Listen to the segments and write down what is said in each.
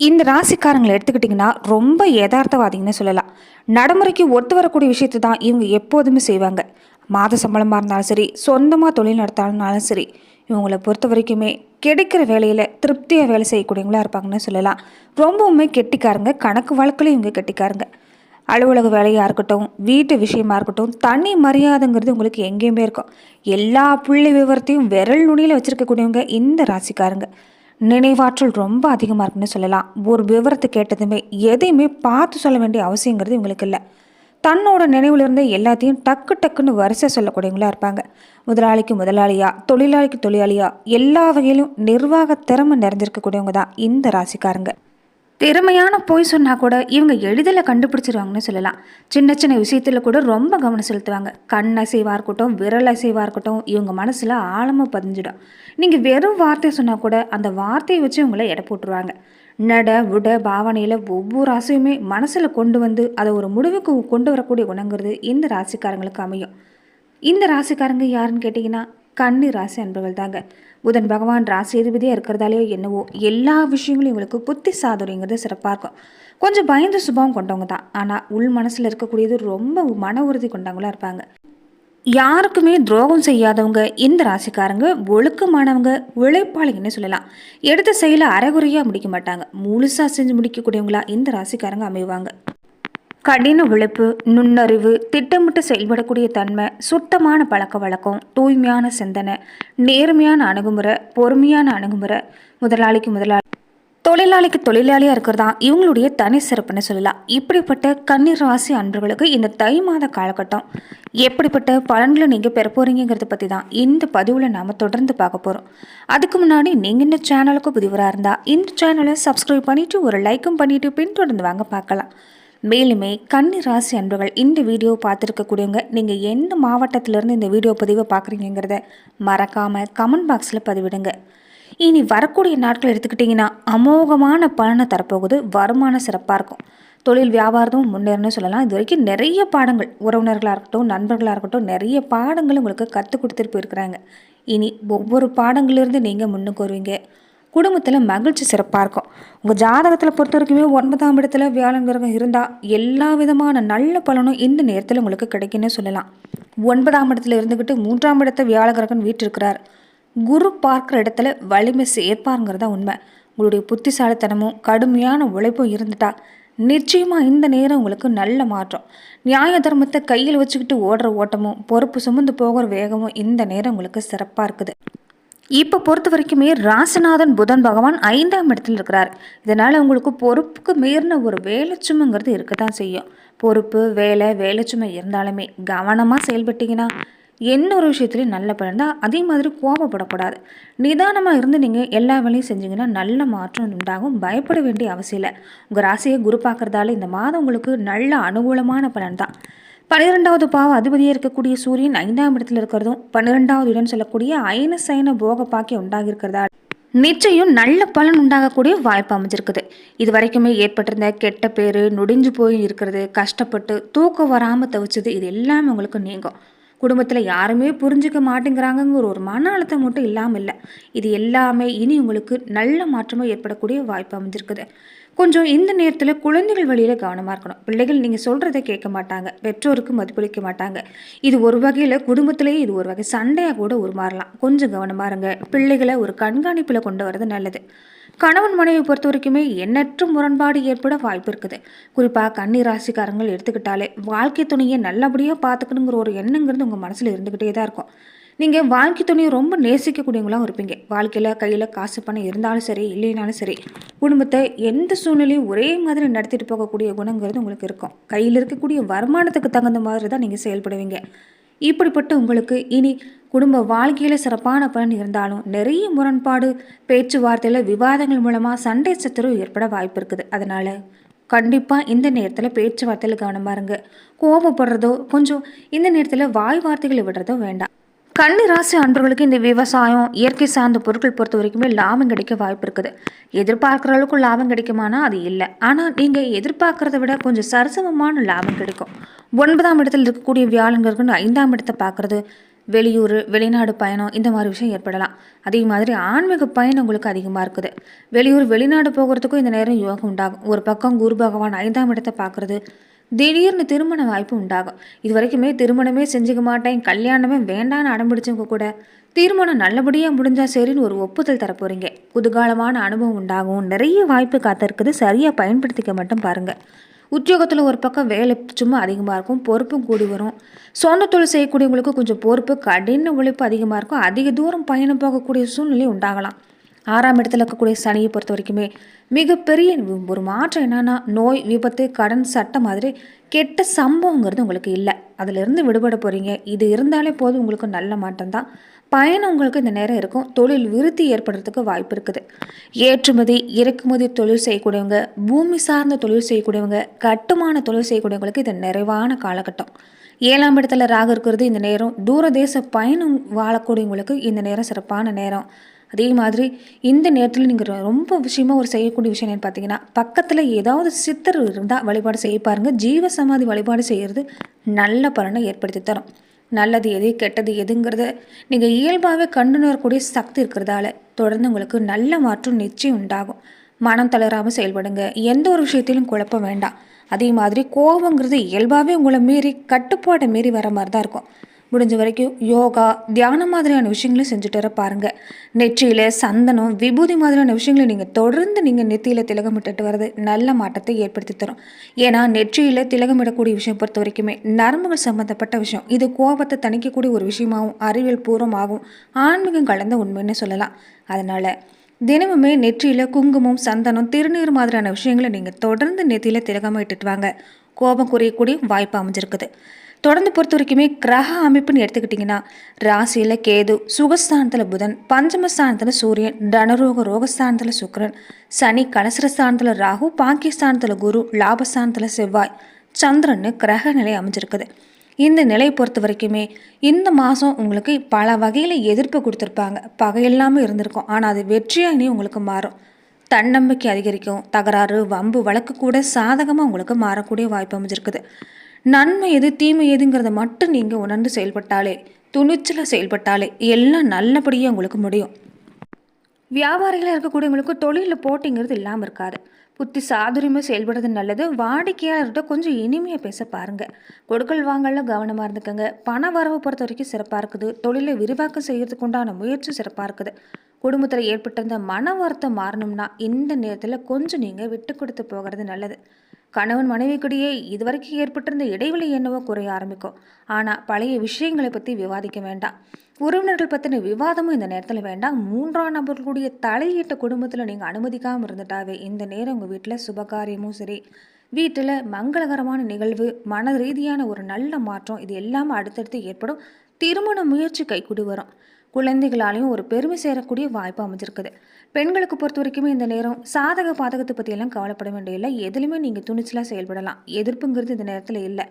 இந்த ராசிக்காரங்களை எடுத்துக்கிட்டிங்கன்னா ரொம்ப யதார்த்தவாதிங்கன்னு சொல்லலாம். நடைமுறைக்கு ஒத்து வரக்கூடிய விஷயத்தை தான் இவங்க எப்போதுமே செய்வாங்க. மாத சம்பளமாக இருந்தாலும் சரி சொந்தமாக தொழில் நடத்தாலும் சரி இவங்களை பொறுத்த வரைக்குமே கிடைக்கிற வேலையில் திருப்தியாக வேலை செய்யக்கூடியவங்களா இருப்பாங்கன்னு சொல்லலாம். ரொம்பவுமே கெட்டிக்காரங்க கணக்கு வழக்குலையும் இவங்க கெட்டிக்காரங்க. அலுவலக வேலையாக இருக்கட்டும் வீட்டு விஷயமா இருக்கட்டும் தனி மரியாதைங்கிறது உங்களுக்கு எங்கேயுமே இருக்கும். எல்லா புள்ளி விவரத்தையும் விரல் நுனியில் வச்சுருக்கக்கூடியவங்க இந்த ராசிக்காரங்க. நினைவாற்றல் ரொம்ப அதிகமாக இருக்குன்னு சொல்லலாம். ஒரு விவரத்தை கேட்டதுமே எதையுமே பார்த்து சொல்ல வேண்டிய அவசியங்கிறது இவங்களுக்கு இல்லை. தன்னோட நினைவில் இருந்த எல்லாத்தையும் டக்கு டக்குன்னு வரிசை சொல்லக்கூடியவங்களா இருப்பாங்க. முதலாளிக்கு முதலாளியா தொழிலாளிக்கு தொழிலாளியா எல்லா வகையிலும் நிர்வாக திறமை நிறைஞ்சிருக்கக்கூடியவங்க தான் இந்த ராசிக்காரங்க. திறமையான பொய் சொன்னால் கூட இவங்க எளிதில் கண்டுபிடிச்சிருவாங்கன்னு சொல்லலாம். சின்ன சின்ன விஷயத்தில் கூட ரொம்ப கவனம் செலுத்துவாங்க. கண் அசைவாக இருக்கட்டும் விரல் அசைவாக இருக்கட்டும் இவங்க மனசில் ஆழமாக பதிஞ்சிடும். நீங்கள் வெறும் வார்த்தை சொன்னால் கூட அந்த வார்த்தையை வச்சு இவங்கள எடை போட்டுருவாங்க. நட விட பாவனையில் ஒவ்வொரு ஆசையுமே மனசில் கொண்டு வந்து அதை ஒரு முடிவுக்கு கொண்டு வரக்கூடிய குணங்கிறது இந்த ராசிக்காரங்களுக்கு அமையும். இந்த ராசிக்காரங்க யாருன்னு கேட்டிங்கன்னா கன்னி ராசி அன்பர்கள் தாங்க புதன் பகவான் ராசி இருக்கிறதாலேயோ என்னவோ எல்லா விஷயங்களும் இவங்களுக்கு புத்தி சாதுரியங்கிறது சிறப்பாக இருக்கும். கொஞ்சம் பயந்த சுபாவம் கொண்டவங்க தான். ஆனால் உள் மனசில் இருக்கக்கூடியது ரொம்ப மன உறுதி கொண்டவங்களாக இருப்பாங்க. யாருக்குமே துரோகம் செய்யாதவங்க இந்த ராசிக்காரங்க ஒழுக்கமானவங்க உழைப்பாளிங்கன்னு சொல்லலாம். எடுத்த செயலை அரைகுறையாக முடிக்க மாட்டாங்க. முழுசாக செஞ்சு முடிக்கக்கூடியவங்களா இந்த ராசிக்காரங்க அமைவாங்க. கடின உழைப்பு நுண்ணறிவு திட்டமிட்டு செயல்படக்கூடிய தன்மை சுத்தமான பழக்க வழக்கம் தூய்மையான சிந்தனை நேர்மையான அணுகுமுறை பொறுமையான அணுகுமுறை முதலாளிக்கு முதலாளி. தொழிலாளிக்கு தொழிலாளியாக இருக்கிறதா? இவங்களுடைய தனி சிறப்புன்னு சொல்லலாம். இப்படிப்பட்ட கண்ணீர் ராசி அன்பர்களுக்கு இந்த தை மாத காலகட்டம் எப்படிப்பட்ட பலன்களை நீங்கள் பெற போகிறீங்கிறத பற்றி தான் இந்த பதிவில் நாம் தொடர்ந்து பார்க்க போகிறோம் அதுக்கு முன்னாடி நீங்கள் இந்த சேனலுக்கு புதிவராக இருந்தால் இந்த சேனலை சப்ஸ்கிரைப் பண்ணிவிட்டு ஒரு லைக்கும் பண்ணிவிட்டு பின்தொடர்ந்து வாங்க பார்க்கலாம். மேலுமே கன்னி ராசி அன்பர்கள் இந்த வீடியோ பார்த்துருக்கக்கூடியவங்க நீங்கள் எந்த மாவட்டத்திலேருந்து இந்த வீடியோ பதிவை பார்க்குறீங்கிறத மறக்காமல் கமெண்ட் பாக்ஸில் பதிவிடுங்க. இனி வரக்கூடிய நாட்கள் எடுத்துக்கிட்டிங்கன்னா அமோகமான பலனை தரப்போகுது வருமானம் சிறப்பாக இருக்கும். தொழில் வியாபாரமும் முன்னேறணும்னு சொல்லலாம். இது வரைக்கும் நிறைய பாடங்கள் உறவினர்களாக இருக்கட்டும் நண்பர்களாக இருக்கட்டும் நிறைய பாடங்கள் உங்களுக்கு கற்றுக் கொடுத்துட்டு போயிருக்கிறாங்க. இனி ஒவ்வொரு பாடங்களிலிருந்து நீங்கள் முன்னுக்கு வருவீங்க. குடும்பத்தில் மகிழ்ச்சி சிறப்பாக இருக்கும். உங்கள் ஜாதகத்தில் பொறுத்த வரைக்குமே ஒன்பதாம் இடத்துல வியாழன் கிரகம் இருந்தால் எல்லா விதமான நல்ல பலனும் இந்த நேரத்தில் உங்களுக்கு கிடைக்குன்னு சொல்லலாம். ஒன்பதாம் இடத்துல இருந்துக்கிட்டு மூன்றாம் இடத்த வியாழகிரகன் வீட்டிருக்கிறார் குரு பார்க்குற இடத்துல வலிமை சேர்ப்பாருங்கிறதா உண்மை. உங்களுடைய புத்திசாலித்தனமும் கடுமையான உழைப்பும் இருந்துட்டா நிச்சயமாக இந்த நேரம் உங்களுக்கு நல்ல மாற்றம். நியாய தர்மத்தை கையில் வச்சுக்கிட்டு ஓடுற ஓட்டமும் பொறுப்பு சுமந்து போகிற வேகமும் இந்த நேரம் உங்களுக்கு சிறப்பாக இருக்குது. இப்போ பொறுத்த வரைக்குமே ராசிநாதன் புதன் பகவான் ஐந்தாம் இடத்துல இருக்கிறார். இதனால் உங்களுக்கு பொறுப்புக்கு மீறின ஒரு வேலைச்சுமைங்கிறது இருக்க தான் செய்யும். பொறுப்பு வேலை வேலைச்சுமை இருந்தாலுமே கவனமாக செயல்பட்டீங்கன்னா என்ன ஒரு விஷயத்துலையும் நல்ல பலன் தான். அதே மாதிரி கோபப்படக்கூடாது. நிதானமாக இருந்து நீங்கள் எல்லா வேலையும் செஞ்சீங்கன்னா நல்ல மாற்றம் உண்டாகும். பயப்பட வேண்டிய அவசியம் இல்லை. உங்கள் ராசியை குரு பார்க்குறதால இந்த மாதம் உங்களுக்கு நல்ல அனுகூலமான பலன் தான். பன்னிரெண்டாவது பாவ அதிபதியாக இருக்கக்கூடிய சூரியன் ஐந்தாம் இடத்துல இருக்கிறதும் பன்னிரெண்டாவது இடம் சொல்லக்கூடிய ஐன சைன போக பாக்கியம் உண்டாகியிருக்கிறதா? நிச்சயம் நல்ல பலன் உண்டாகக்கூடிய வாய்ப்பு அமைஞ்சிருக்குது. இது வரைக்குமே ஏற்பட்டிருந்த கெட்ட பேர் நொடிஞ்சு போய் இருக்கிறது கஷ்டப்பட்டு தூக்கம் வராமல் தவிச்சது இது எல்லாமே உங்களுக்கு நீங்கும். குடும்பத்தில் யாருமே புரிஞ்சுக்க மாட்டேங்கிறாங்கங்கிற ஒரு மன அழுத்தம் மட்டும் இல்லாமல் இல்லை இது எல்லாமே இனி உங்களுக்கு நல்ல மாற்றமாக ஏற்படக்கூடிய வாய்ப்பு அமைஞ்சிருக்குது. கொஞ்சம் இந்த நேரத்தில் குழந்தைகள் வழியில் கவனமாக இருக்கணும். பிள்ளைகள் நீங்கள் சொல்கிறத கேட்க மாட்டாங்க. பெற்றோருக்கு மதிப்பளிக்க மாட்டாங்க. இது ஒரு வகையில் குடும்பத்திலேயே இது ஒரு வகை சண்டையாக கூட உருமாறலாம். கொஞ்சம் கவனமாக இருங்க. பிள்ளைகளை ஒரு கண்காணிப்பில் கொண்டு வரது நல்லது. கணவன் மனைவி பொறுத்த வரைக்குமே எண்ணற்ற முரண்பாடு ஏற்பட வாய்ப்பு இருக்குது. குறிப்பாக கன்னி ராசிக்காரங்கள் எடுத்துக்கிட்டாலே வாழ்க்கை துணையை நல்லபடியாக பார்த்துக்கணுங்கிற ஒரு எண்ணங்கிறது உங்கள் மனசில் இருந்துக்கிட்டே தான் இருக்கும். நீங்கள் வாழ்க்கை துணையை ரொம்ப நேசிக்கக்கூடியவங்களாம் இருப்பீங்க. வாழ்க்கையில் கையில் காசு பணம் இருந்தாலும் சரி இல்லைனாலும் சரி குடும்பத்தை எந்த சூழ்நிலையும் ஒரே மாதிரி நடத்திட்டு போகக்கூடிய குணங்கிறது உங்களுக்கு இருக்கும். கையில் இருக்கக்கூடிய வருமானத்துக்கு தகுந்த மாதிரி தான் நீங்கள் செயல்படுவீங்க. இப்படிப்பட்ட உங்களுக்கு இனி குடும்ப வாழ்க்கையில் சிறப்பான பலன் இருந்தாலும் நிறைய முரண்பாடு பேச்சுவார்த்தையில் விவாதங்கள் மூலமாக சண்டை சத்துருவு ஏற்பட வாய்ப்பு இருக்குது. அதனால் கண்டிப்பாக இந்த நேரத்தில் பேச்சுவார்த்தையில் கவனமாக இருங்க. கோபப்படுறதோ கொஞ்சம் இந்த நேரத்தில் வாய் வார்த்தைகளை விடுறதோ வேண்டாம். கன்னி ராசி அன்றர்களுக்கு இந்த விவசாயம் இயற்கை சார்ந்த பொருட்கள் பொறுத்த வரைக்குமே லாபம் கிடைக்க வாய்ப்பு இருக்குது. எதிர்பார்க்குற அளவுக்கு லாபம் கிடைக்குமானா அது இல்லை. ஆனால் நீங்கள் எதிர்பார்க்குறத விட கொஞ்சம் சரிசமமான லாபம் கிடைக்கும். ஒன்பதாம் இடத்தில் இருக்கக்கூடிய வியாழங்களுக்கு ஐந்தாம் இடத்தை பார்க்குறது. வெளியூர் வெளிநாடு பயணம் இந்த மாதிரி விஷயம் ஏற்படலாம். அதே மாதிரி ஆன்மீக பயணம் உங்களுக்கு அதிகமாக இருக்குது. வெளியூர் வெளிநாடு போகிறதுக்கும் இந்த நேரம் யோகம் உண்டாகும். ஒரு பக்கம் குரு பகவான் ஐந்தாம் இடத்தை பார்க்குறது. திடீர்னு திருமண வாய்ப்பு உண்டாகும். இது வரைக்குமே திருமணமே செஞ்சுக்க மாட்டேன் கல்யாணமே வேண்டான்னு அடம்பிடிச்சவங்க கூட திருமணம் நல்லபடியாக முடிஞ்சால் சரின்னு ஒரு ஒப்புதல் தரப்போகிறீங்க புதுகாலமான அனுபவம் உண்டாகும். நிறைய வாய்ப்பு காத்திருக்குது. சரியாக பயன்படுத்திக்க மட்டும் பாருங்கள் உத்தியோகத்தில் ஒரு பக்கம் வேலை சும்மா அதிகமாக இருக்கும் பொறுப்பும் கூடி வரும். சொந்த தொழில் செய்யக்கூடியவங்களுக்கு கொஞ்சம் பொறுப்பு கடின உழைப்பு அதிகமாக இருக்கும். அதிக தூரம் பயணம் போகக்கூடிய சூழ்நிலை உண்டாகலாம். ஆறாம் இடத்துல இருக்கக்கூடிய சனியை பொறுத்த வரைக்குமே மிகப்பெரிய ஒரு மாற்றம் என்னென்னா நோய் விபத்து கடன் சட்டம் மாதிரி கெட்ட சம்பவங்கிறது உங்களுக்கு இல்லை. அதிலிருந்து விடுபட போகிறீங்க இது இருந்தாலே போதும் உங்களுக்கு நல்ல மாற்றம் தான் பயணம் உங்களுக்கு இந்த நேரம் இருக்கும். தொழில் விருத்தி ஏற்படுறதுக்கு வாய்ப்பு இருக்குது. ஏற்றுமதி இறக்குமதி தொழில் செய்யக்கூடியவங்க பூமி சார்ந்த தொழில் செய்யக்கூடியவங்க கட்டுமான தொழில் செய்யக்கூடியவங்களுக்கு இது நிறைவான காலகட்டம். ஏழாம் இடத்துல ராக இருக்கிறது இந்த நேரம் தூரதேச பயணம் வாழக்கூடியவங்களுக்கு இந்த நேரம் சிறப்பான நேரம். அதே மாதிரி இந்த நேரத்தில் நீங்கள் ரொம்ப விஷயமா ஒரு செய்யக்கூடிய விஷயம் என்னன்னு பார்த்தீங்கன்னா பக்கத்தில் ஏதாவது சித்தர் இருந்தால் வழிபாடு செய்ய பாருங்கள் ஜீவ சமாதி வழிபாடு செய்கிறது நல்ல பலனை ஏற்படுத்தி தரும். நல்லது எது கெட்டது எதுங்கிறத நீங்கள் இயல்பாகவே கண்டுணரக்கூடிய சக்தி இருக்கிறதால தொடர்ந்து உங்களுக்கு நல்ல மாற்றம் நிச்சயம் உண்டாகும். மனம் தளராமல் செயல்படுங்க. எந்த ஒரு விஷயத்திலும் குழப்பம் வேண்டாம். அதே மாதிரி கோபங்கிறது இயல்பாகவே உங்களை மீறி கட்டுப்பாடை மீறி வர மாதிரி தான் இருக்கும். முடிஞ்ச வரைக்கும் யோகா தியானம் மாதிரியான விஷயங்களும் செஞ்சுட்டு வர பாருங்கள் நெற்றியில் சந்தனம் விபூதி மாதிரியான விஷயங்களை நீங்கள் தொடர்ந்து நீங்கள் நெத்தியில் திலகமிட்டுட்டு வர்றது நல்ல மாற்றத்தை ஏற்படுத்தி தரும். ஏன்னா நெற்றியில் திலகமிடக்கூடிய விஷயம் பொறுத்த வரைக்குமே நரம்புகள் சம்மந்தப்பட்ட விஷயம். இது கோபத்தை தணிக்கக்கூடிய ஒரு விஷயமாகவும் அறிவியல் பூர்வமாகவும் ஆன்மீகம் கலந்த உண்மைன்னு சொல்லலாம். அதனால் தினமுமே நெற்றியில் குங்குமம் சந்தனம் திருநீர் மாதிரியான விஷயங்களை நீங்கள் தொடர்ந்து நெத்தியில் திலகமாக இட்டுட்டு வாங்க. கோபம் குறையக்கூடிய வாய்ப்பு அமைஞ்சிருக்குது. தொடர்ந்து பொறுத்த வரைக்குமே கிரக அமைப்புன்னு எடுத்துக்கிட்டிங்கன்னா ராசியில் கேது சுகஸ்தானத்தில் புதன் பஞ்சமஸ்தானத்தில் சூரியன் தனரோக ரோகஸ்தானத்தில் சுக்கரன் சனி கலசரஸ்தானத்தில் ராகு பாகிஸ்தானத்தில் குரு லாபஸ்தானத்தில் செவ்வாய் சந்திரன்னு கிரக நிலை அமைஞ்சிருக்குது. இந்த நிலையை பொறுத்த வரைக்குமே இந்த மாதம் உங்களுக்கு பல வகையில் எதிர்ப்பு கொடுத்துருப்பாங்க. பகை இல்லாமல் இருந்திருக்கும். ஆனால் அது வெற்றியாக இனி உங்களுக்கு மாறும். தன்னம்பிக்கை அதிகரிக்கும். தகராறு வம்பு வழக்கு கூட சாதகமாக உங்களுக்கு மாறக்கூடிய வாய்ப்பு அமைஞ்சிருக்குது. நன்மை எது தீமை எதுங்கிறத மட்டும் நீங்கள் உணர்ந்து செயல்பட்டாலே துணிச்சலாக செயல்பட்டாலே எல்லாம் நல்லபடியாக உங்களுக்கு முடியும். வியாபாரிகளாக இருக்கக்கூடியவங்களுக்கு தொழிலில் போட்டிங்கிறது இல்லாமல் இருக்காது. புத்தி சாதுரியமாக செயல்படுறது நல்லது. வாடிக்கையாளர்கிட்ட கொஞ்சம் இனிமையாக பேச பாருங்கள் கொடுக்கல் வாங்கல கவனமாக இருந்துக்கோங்க. பண வரவை பொறுத்த வரைக்கும் சிறப்பாக இருக்குது. தொழிலை விரிவாக்கம் செய்கிறதுக்கு உண்டான முயற்சி சிறப்பாக இருக்குது. குடும்பத்தில் ஏற்பட்டிருந்த மன வருத்தம் மாறணும்னா இந்த நேரத்தில் கொஞ்சம் நீங்கள் விட்டு கொடுத்து போகிறது நல்லது. கணவன் மனைவிக்கிடையே இதுவரைக்கும் ஏற்பட்டிருந்த இடைவெளி என்னவோ குறைய ஆரம்பிக்கும். ஆனால் பழைய விஷயங்களை பற்றி விவாதிக்க வேண்டாம். உறவினர்கள் பற்றின விவாதமும் இந்த நேரத்தில் வேண்டாம். மூன்றாம் நபர்களுடைய தலையீட்ட குடும்பத்தில் நீங்கள் அனுமதிக்காமல் இருந்துட்டாவே இந்த நேரம் உங்கள் வீட்டில் சுபகாரியமும் சரி வீட்டில் மங்களகரமான நிகழ்வு மன ரீதியான ஒரு நல்ல மாற்றம் இது எல்லாமே அடுத்தடுத்து ஏற்படும். திருமண முயற்சி கைக்கூடி வரும். குழந்தைகளாலையும் ஒரு பெருமை சேரக்கூடிய வாய்ப்பு அமைஞ்சிருக்குது. பெண்களுக்கு பொறுத்த வரைக்குமே இந்த நேரம் சாதக பாதகத்தை பற்றியெல்லாம் கவலைப்பட வேண்டியதில்லை. எதுலையுமே நீங்கள் துணிச்சலாக செயல்படலாம். எதிர்ப்புங்கிறது இந்த நேரத்தில் இல்லை.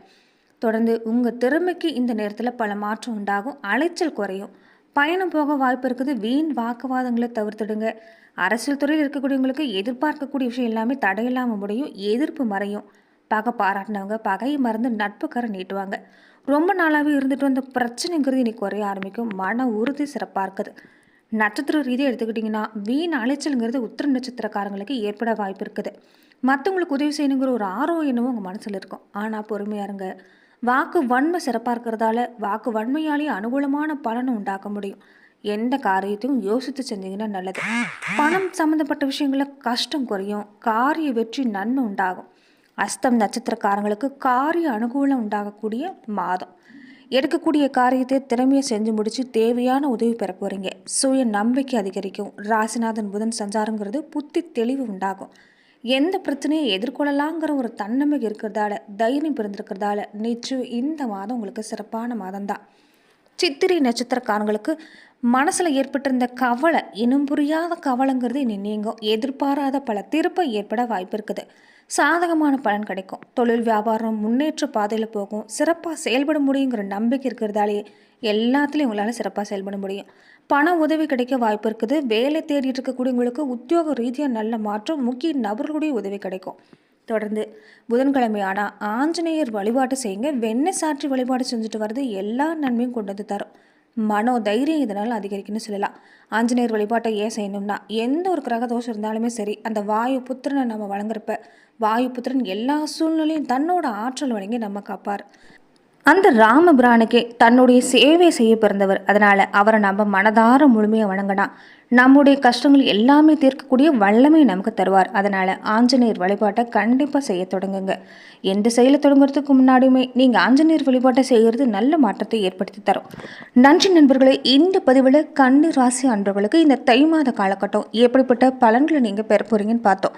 தொடர்ந்து உங்கள் திறமைக்கு இந்த நேரத்தில் பல மாற்றம் உண்டாகும். அலைச்சல் குறையும். பயணம் போக வாய்ப்பு இருக்குது. வீண் வாக்குவாதங்களை தவிர்த்துடுங்க. அரசியல் துறையில் இருக்கக்கூடியவங்களுக்கு எதிர்பார்க்கக்கூடிய விஷயம் எல்லாமே தடையில்லாமல் முடியும். எதிர்ப்பு மறையும். பகை பாராட்டினவங்க பகையை மறந்து நட்பு நீட்டுவாங்க. ரொம்ப நாளாகவே இருந்துட்டு வந்த பிரச்சனைங்கிறது இன்னைக்கு குறைய ஆரம்பிக்கும். மன உறுதி சிறப்பாக இருக்குது. நட்சத்திர ரீதியாக எடுத்துக்கிட்டிங்கன்னா வீண் அலைச்சலுங்கிறது உத்திர நட்சத்திரக்காரங்களுக்கு ஏற்பட வாய்ப்பு இருக்குது. மற்றவங்களுக்கு உதவி செய்யணுங்கிற ஒரு ஆர்வம் என்னவோ உங்கள் மனசில் இருக்கும். ஆனால் பொறுமையாக இருங்க. வாக்கு வன்மை சிறப்பாக இருக்கிறதால வாக்கு வன்மையாலேயே அனுகூலமான பலனை உண்டாக்க முடியும். எந்த காரியத்தையும் யோசித்து செஞ்சீங்கன்னா நல்லது. பணம் சம்மந்தப்பட்ட விஷயங்களில் கஷ்டம் குறையும். காரிய வெற்றி நன்மை உண்டாகும். அஸ்தம் நட்சத்திரக்காரங்களுக்கு காரிய அனுகூலம் உண்டாகக்கூடிய மாதம். எடுக்கக்கூடிய காரியத்தை திறமையை செஞ்சு முடிச்சு தேவையான உதவி பெற போகிறீங்க சுய நம்பிக்கை அதிகரிக்கும். ராசிநாதன் புதன் சஞ்சாரங்கிறது புத்தி தெளிவு உண்டாகும். எந்த பிரச்சனையை எதிர்கொள்ளலாங்கிற ஒரு தன்னம்பிக்கை இருக்கிறதால தைரியம் பிறந்திருக்கிறதால நிச்சயம் இந்த மாதம் உங்களுக்கு சிறப்பான மாதம் தான் சித்திரை நட்சத்திரக்காரங்களுக்கு மனசில் ஏற்பட்டிருந்த கவலை இனம் புரியாத கவலைங்கிறது இனி நீங்கும். எதிர்பாராத பல திருப்பம் ஏற்பட வாய்ப்பு இருக்குது. சாதகமான பலன் கிடைக்கும். தொழில் வியாபாரம் முன்னேற்ற பாதையில் போகும். சிறப்பாக செயல்பட முடியுங்கிற நம்பிக்கை இருக்கிறதாலே எல்லாத்துலேயும் உங்களால் சிறப்பாக செயல்பட முடியும். பண உதவி கிடைக்க வாய்ப்பு இருக்குது. வேலை தேடிட்டு இருக்கக்கூடியவங்களுக்கு உத்தியோக ரீதியாக நல்ல மாற்றம் முக்கிய நபர்களுடைய உதவி கிடைக்கும். தொடர்ந்து புதன்கிழமை ஆனால் ஆஞ்சநேயர் வழிபாட்டு செய்யுங்க. வெண்ணெய் சாற்றி வழிபாடு செஞ்சுட்டு வர்றது எல்லா நன்மையும் கொண்டு வந்து தரும். மனோ தைரியம் இதனால் அதிகரிக்குன்னு சொல்லலாம். ஆஞ்சநேயர் வழிபாட்டை ஏன் செய்யணும்னா எந்த ஒரு கிரக தோஷம் இருந்தாலுமே சரி அந்த வாயு புத்திரனை நம்ம வழங்குறப்ப வாயு புத்திரன் எல்லா சூழ்நிலையும் தன்னோட ஆற்றல் வழங்கி நம்ம காப்பார். அந்த ராமபிரானுக்கே தன்னுடைய சேவை செய்ய பிறந்தவர் அதனால் அவரை நம்ம மனதார முழுமையாக வணங்கினா நம்முடைய கஷ்டங்கள் எல்லாமே தீர்க்கக்கூடிய வல்லமை நமக்கு தருவார். அதனால் ஆஞ்சநேயர் வழிபாட்டை கண்டிப்பாக செய்ய தொடங்குங்க. எந்த செயலை தொடங்குறதுக்கு முன்னாடியுமே நீங்கள் ஆஞ்சநேயர் வழிபாட்டை செய்கிறது நல்ல மாற்றத்தை ஏற்படுத்தி தரும். நன்றி நண்பர்களே இந்த பதிவில் கன்னி ராசி அன்பர்களுக்கு இந்த தை மாத காலகட்டம் எப்படிப்பட்ட பலன்களை நீங்கள் பெற போகிறீங்கன்னு பார்த்தோம்.